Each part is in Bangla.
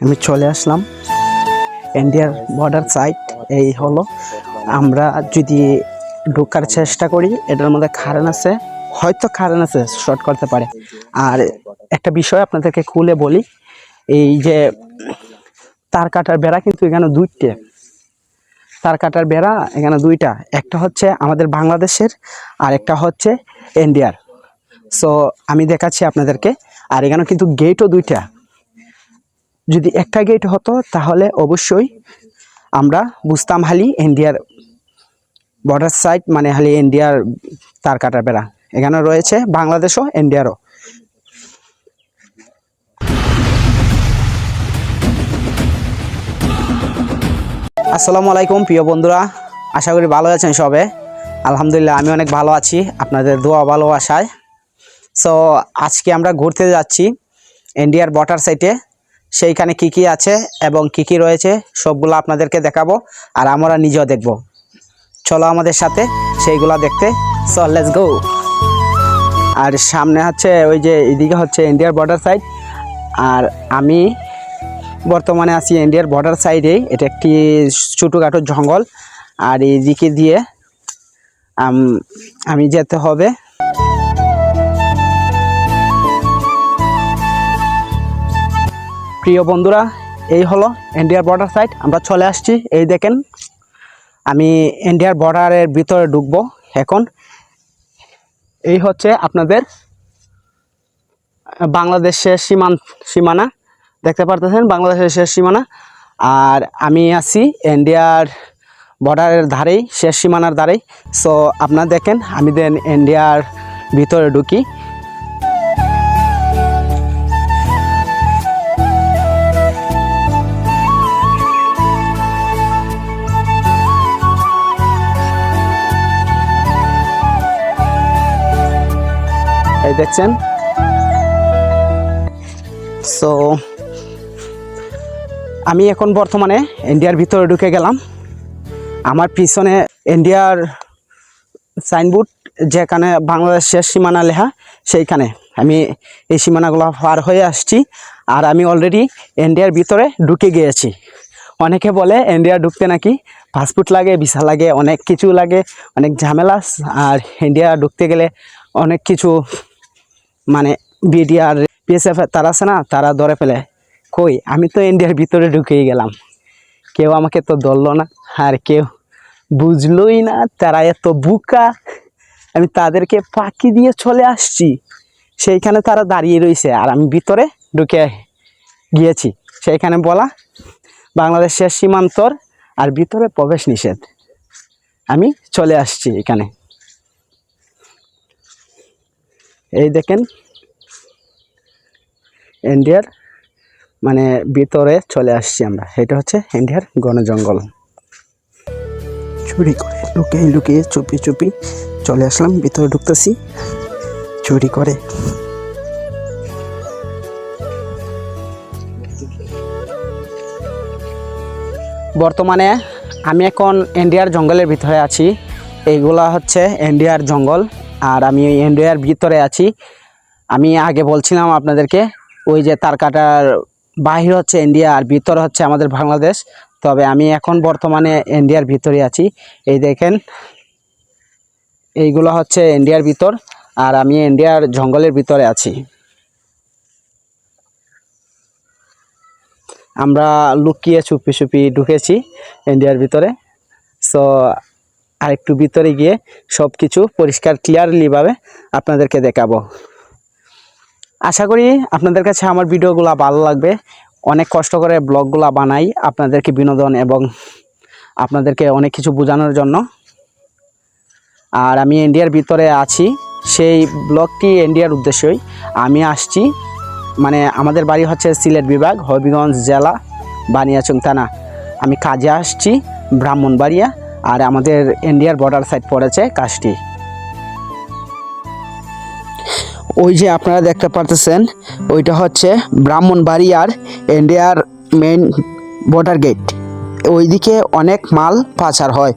আমি চলে আসলাম। ইন্ডিয়ার বর্ডার সাইড এই হলো। আমরা যদি ঢোকার চেষ্টা করি, এটার মধ্যে কারেন্ট আছে। হয়তো কারেন্ট আছে শর্ট করতে পারে। আর একটা বিষয় আপনাদেরকে খুলে বলি, এই যে তার কাটার বেড়া কিন্তু এখানে দুইটে। তার কাটার বেড়া এখানে দুইটা। একটা হচ্ছে আমাদের বাংলাদেশের, আর একটা হচ্ছে ইন্ডিয়ার সো আমি দেখাচ্ছি আপনাদেরকে। আর এখানে কিন্তু গেটও দুইটা। যদি একটা গেট হতো, তাহলে অবশ্যই আমরা বুঝতাম হালি ইন্ডিয়ার বর্ডার সাইড মানে হালি ইন্ডিয়ার তার কাটার বেড়া। এখানে রয়েছে, বাংলাদেশও ইন্ডিয়ারও আসসালামু আলাইকুম, প্রিয় বন্ধুরা। আশা করি ভালো আছেন সবে। আলহামদুলিল্লাহ, আমি অনেক ভালো আছি। আপনাদের দোয়া ভালোবাসায়। সো আজকে আমরা ঘুরতে যাচ্ছি ইন্ডিয়ার বর্ডার সাইটে সেইখানে কি কি আছে এবং কি কি রয়েছে, সবগুলো আপনাদেরকে দেখাবো আর আমরা নিজেও দেখব। চলো আমাদের সাথে সেইগুলো দেখতে। সো লেটস গো আর সামনে হচ্ছে ওই যে এদিকে হচ্ছে ইন্ডিয়ার বর্ডার সাইড আর আমি বর্তমানে আছি ইন্ডিয়ার বর্ডার সাইডেই এটা একটি ছোটোখাটো জঙ্গল। আর এইদিকে দিয়ে আমি যেতে হবে। প্রিয় বন্ধুরা, এই হলো ইন্ডিয়ার বর্ডার সাইড আমরা চলে আসছি। এই দেখেন, আমি ইন্ডিয়ার বর্ডারের ভিতরে ঢুকবো এখন। এই হচ্ছে আপনাদের বাংলাদেশের সীমান, সীমানা। দেখতে পারতেছেন, বাংলাদেশের শেষ সীমানা। আর আমি আছি ইন্ডিয়ার বর্ডারের ধারেই, শেষ সীমানার ধারেই। সো আপনারা দেখেন, আমি দেন ইন্ডিয়ার ভিতরে ঢুকি। এই দেখছেন? সো আমি এখন বর্তমানে ইন্ডিয়ার ভিতরে ঢুকে গেলাম। আমার পিছনে ইন্ডিয়ার সাইনবোর্ড যেখানে বাংলাদেশের সীমানা লেখা, সেইখানে। আমি এই সীমানাগুলো পার হয়ে আসছি আর আমি অলরেডি ইন্ডিয়ার ভিতরে ঢুকে গিয়েছি। অনেকে বলে ইন্ডিয়া ঢুকতে নাকি পাসপোর্ট লাগে ভিসা লাগে, অনেক কিছু লাগে, অনেক ঝামেলা। আর ইন্ডিয়া ঢুকতে গেলে অনেক কিছু মানে বিডিআর পিএসএফ তারা আছে না, তারা ধরে ফেলে, কই, আমি তো ইন্ডিয়ার ভিতরে ঢুকেই গেলাম। কেউ আমাকে তো ধরলো না, আর কেউ বুঝলোই না, তারা এত বুকা। আমি তাদেরকে পাখি দিয়ে চলে আসছি। সেইখানে তারা দাঁড়িয়ে রয়েছে আর আমি ভিতরে ঢুকে গিয়েছি। সেইখানে বলা, বাংলাদেশের সীমান্তর আর ভিতরে প্রবেশ নিষেধ। আমি চলে আসছি এখানে। এই দেখেন। ইন্ডিয়ার মানে ভিতরে চলে আসছি আমরা। এটা হচ্ছে ইন্ডিয়ার ঘন জঙ্গল চুরি করে, লুকিয়ে লুকিয়ে, চুপি চুপি চলে আসলাম, ভিতরে ঢুকতেছি। চুরি করে। বর্তমানে আমি এখন ইন্ডিয়ার জঙ্গলের ভিতরে আছি। এইগুলা হচ্ছে ইন্ডিয়ার জঙ্গল। আর আমি ইন্ডিয়ার ভিতরে আছি। আমি আগে বলছিলাম আপনাদেরকে, ওই যে তার কাটার বাহির হচ্ছে ইন্ডিয়া আর ভিতর হচ্ছে আমাদের বাংলাদেশ। তবে আমি এখন বর্তমানে ইন্ডিয়ার ভিতরে আছি। এই দেখেন, এইগুলো হচ্ছে ইন্ডিয়ার ভিতর আর আমি ইন্ডিয়ার জঙ্গলের ভিতরে আছি। আমরা লুকিয়ে চুপি চুপি ঢুকেছি ইন্ডিয়ার ভিতরে। সো আরেকটু ভিতরে গিয়ে সব কিছু পরিষ্কার ক্লিয়ারলিভাবে আপনাদেরকে দেখাবো। আশা করি আপনাদের কাছে আমার ভিডিওগুলো ভালো লাগবে। অনেক কষ্ট করে ব্লগগুলো বানাই আপনাদেরকে বিনোদন এবং আপনাদেরকে অনেক কিছু বোঝানোর জন্য। আর আমি ইন্ডিয়ার ভিতরে আছি, সেই ব্লগটি ইন্ডিয়ার উদ্দেশ্যই। আমি আসছি মানে আমাদের বাড়ি হচ্ছে সিলেট বিভাগ, হবিগঞ্জ জেলা, বানিয়াচং থানা। আমি কাজে আসছি, ব্রাহ্মণবাড়িয়া। আর আমাদের ইন্ডিয়ার বর্ডার সাইড পড়েছে কাশটি। ওই যে আপনারা দেখতে পারতেছেন, ওইটা হচ্ছে ব্রাহ্মণবাড়িয়ার ইন্ডিয়ার মেইন বর্ডার গেট ওইদিকে অনেক মাল পাচার হয়,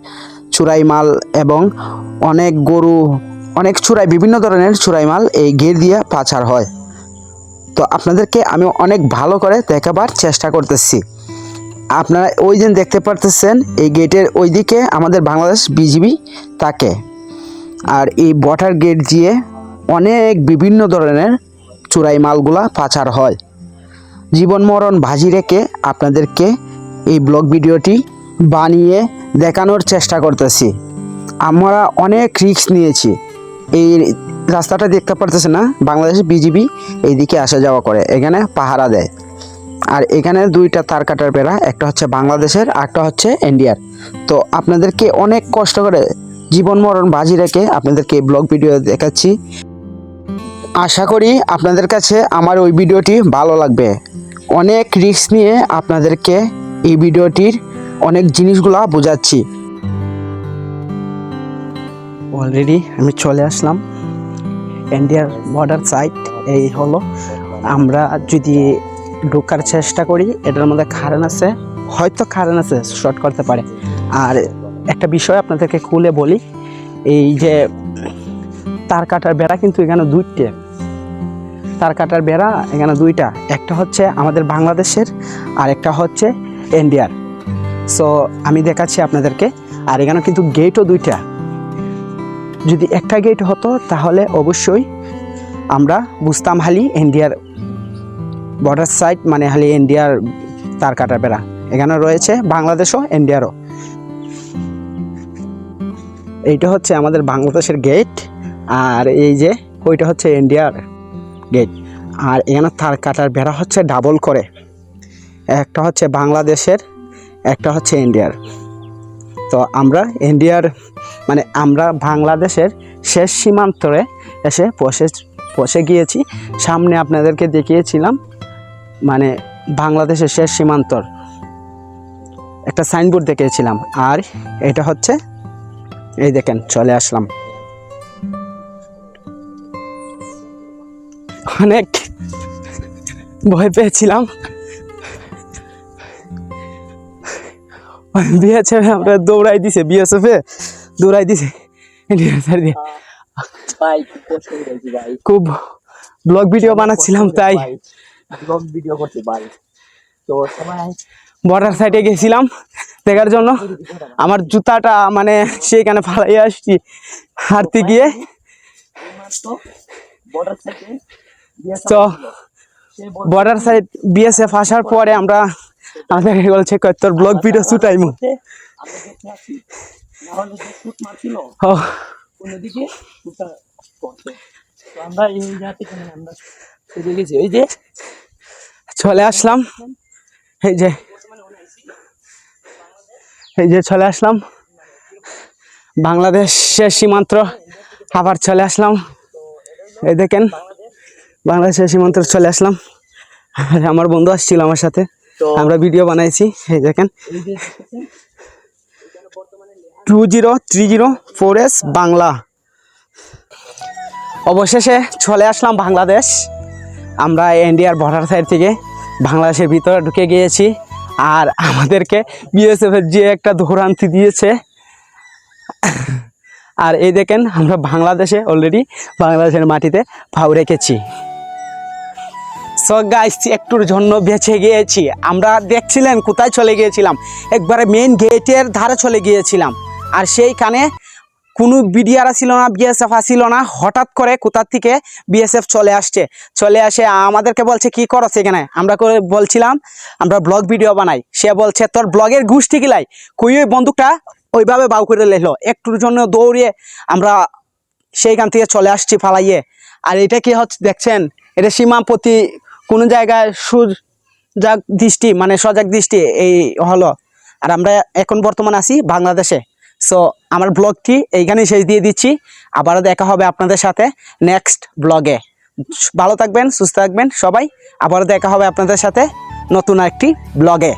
চুরাই মাল এবং অনেক গরু, অনেক চুরাই, বিভিন্ন ধরনের চুরাই মাল এই গেট দিয়ে পাচার হয়। তো আপনাদেরকে আমি অনেক ভালো করে দেখাবার চেষ্টা করতেছি। আপনারা ওই দিন দেখতে পারতেছেন, এই গেটের ওইদিকে আমাদের বাংলাদেশ বিজিবি থাকে। আর এই বর্ডার গেট দিয়ে অনেক বিভিন্ন ধরনের চোরাই মালগুলা পাচার হয়। জীবন মরণ ভাজি রেখে আপনাদেরকে এই ব্লগ ভিডিওটি বানিয়ে দেখানোর চেষ্টা করতেছি। আমরা অনেক রিস্ক নিয়েছি। এই রাস্তাটা দেখতে পারতেছে না, বাংলাদেশ বিজিবি এইদিকে আসা যাওয়া করে, এখানে পাহারা দেয়। আর এখানে দুইটা তার কাটার বেড়া একটা হচ্ছে বাংলাদেশের একটা হচ্ছে ইন্ডিয়ার। তো আপনাদেরকে অনেক কষ্ট করে জীবন মরণ বাজি রেখে আপনাদেরকে ব্লগ ভিডিও দেখাচ্ছি। আশা করি আপনাদের কাছে আমার ওই ভিডিওটি ভালো লাগবে। অনেক রিস্ক নিয়ে আপনাদেরকে এই ভিডিওটির অনেক জিনিসগুলা বোঝাচ্ছি। অলরেডি আমি চলে আসলাম। ইন্ডিয়ার বর্ডার সাইড এই হলো। আমরা যদি ঢোকার চেষ্টা করি, এটার মধ্যে কারেন্ট আছে, হয়তো কারেন্ট আছে শর্ট করতে পারে। আর একটা বিষয় আপনাদেরকে খুলে বলি, এই যে তার কাটার বেড়া কিন্তু এখানে দুইটে। তার কাটার বেড়া এখানে দুইটা, একটা হচ্ছে আমাদের বাংলাদেশের, আর একটা হচ্ছে ইন্ডিয়ার সো আমি দেখাচ্ছি আপনাদেরকে, আর এখানে কিন্তু গেটও দুইটা। যদি একটা গেট হতো, তাহলে অবশ্যই আমরা বুঝতাম হালি ইন্ডিয়ার বর্ডার সাইড মানে হালি ইন্ডিয়ার তার কাটার বেড়া এখানে রয়েছে বাংলাদেশও, ইন্ডিয়ারও। এইটা হচ্ছে আমাদের বাংলাদেশের গেট আর এই যে ওইটা হচ্ছে ইন্ডিয়ার গেট আর এখানে তার কাটার বেড়া হচ্ছে ডাবল করে। একটা হচ্ছে বাংলাদেশের, একটা হচ্ছে ইন্ডিয়ার। তো আমরা ইন্ডিয়ার মানে আমরা বাংলাদেশের শেষ সীমান্তরে এসে পৌঁছে পৌঁছে গিয়েছি। সামনে আপনাদেরকে দেখিয়েছিলাম মানে বাংলাদেশের শেষ সীমান্তর একটা সাইনবোর্ড দেখিয়েছিলাম। আর এটা হচ্ছে এই দেখেন চলে আসলাম। অনেক ভয় পেয়েছিলাম। বিএসএফ আমরা দৌড়াই দিছে বিএসএফ এ দৌড়াই দিছে। খুব ব্লগ ভিডিও বানাচ্ছিলাম তাই। ব্লগ ভিডিও করতে ভাই তো সবাই বর্ডার সাইডে গেছিলাম দেখার জন্য। আমার জুতাটা মানে সেখানে ফালাই আসছি হাঁটতে গিয়ে। তো বর্ডার সাইড বিএসএফ আসার পরে আমরা আমাদেরকে বলছে তোর ব্লগ ভিডিও শুট আমরা এই থেকে আমরা ওই যে চলে আসলাম। এই যে এই যে চলে আসলাম। বাংলাদেশের সীমান্ত আবার চলে আসলাম। এই দেখেন বাংলাদেশের সীমান্ত চলে আসলাম। আর আমার বন্ধু আসছিল আমার সাথে। আমরা ভিডিও বানাইছি এই দেখেন। Two zero three zero four S Bangla. অবশেষে চলে আসলাম বাংলাদেশ। আমরা ইন্ডিয়ার বর্ডার সাইড থেকে বাংলাদেশের ভিতরে ঢুকে গিয়েছি। আর আমাদেরকে বিএসএফের যে একটা দৌড়ান্তি দিয়েছে, আর এই দেখেন আমরা বাংলাদেশে অলরেডি বাংলাদেশের মাটিতে পাও রেখেছি। সো গাইস একটুর জন্য বেঁচে গিয়েছি। আমরা দেখছিলেন কোথায় চলে গিয়েছিলাম। একবারে মেন গেটের ধারে চলে গিয়েছিলাম। আর সেইখানে কোনো বিডিআর ছিল না, বিএসএফ আসছিল না, হঠাৎ করে কোথার থেকে বিএসএফ চলে আসছে? চলে আসে, আমাদেরকে বলছে, কি করো সেখানে আমরা বলছিলাম, আমরা ব্লগ ভিডিও বানাই। সে বলছে, তোর ব্লগের গোষ্ঠী গিলাই কই ওই বন্দুকটা ওইভাবে বাউ করে লেখলো একটুর জন্য দৌড়িয়ে আমরা সেইখান থেকে চলে আসছি ফালাইয়ে। আর এটা কি হচ্ছে, দেখছেন? এটা সীমাপতি, কোনো জায়গায় সুজাগ দৃষ্টি মানে সজাগ দৃষ্টি, এই হলো। আর আমরা এখন বর্তমানে আছি বাংলাদেশে। সো আমার ব্লগটি এইখানেই শেষ দিয়ে দিচ্ছি। আবারও দেখা হবে আপনাদের সাথে নেক্সট ব্লগে ভালো থাকবেন, সুস্থ থাকবেন সবাই। আবারও দেখা হবে আপনাদের সাথে নতুন একটি ব্লগে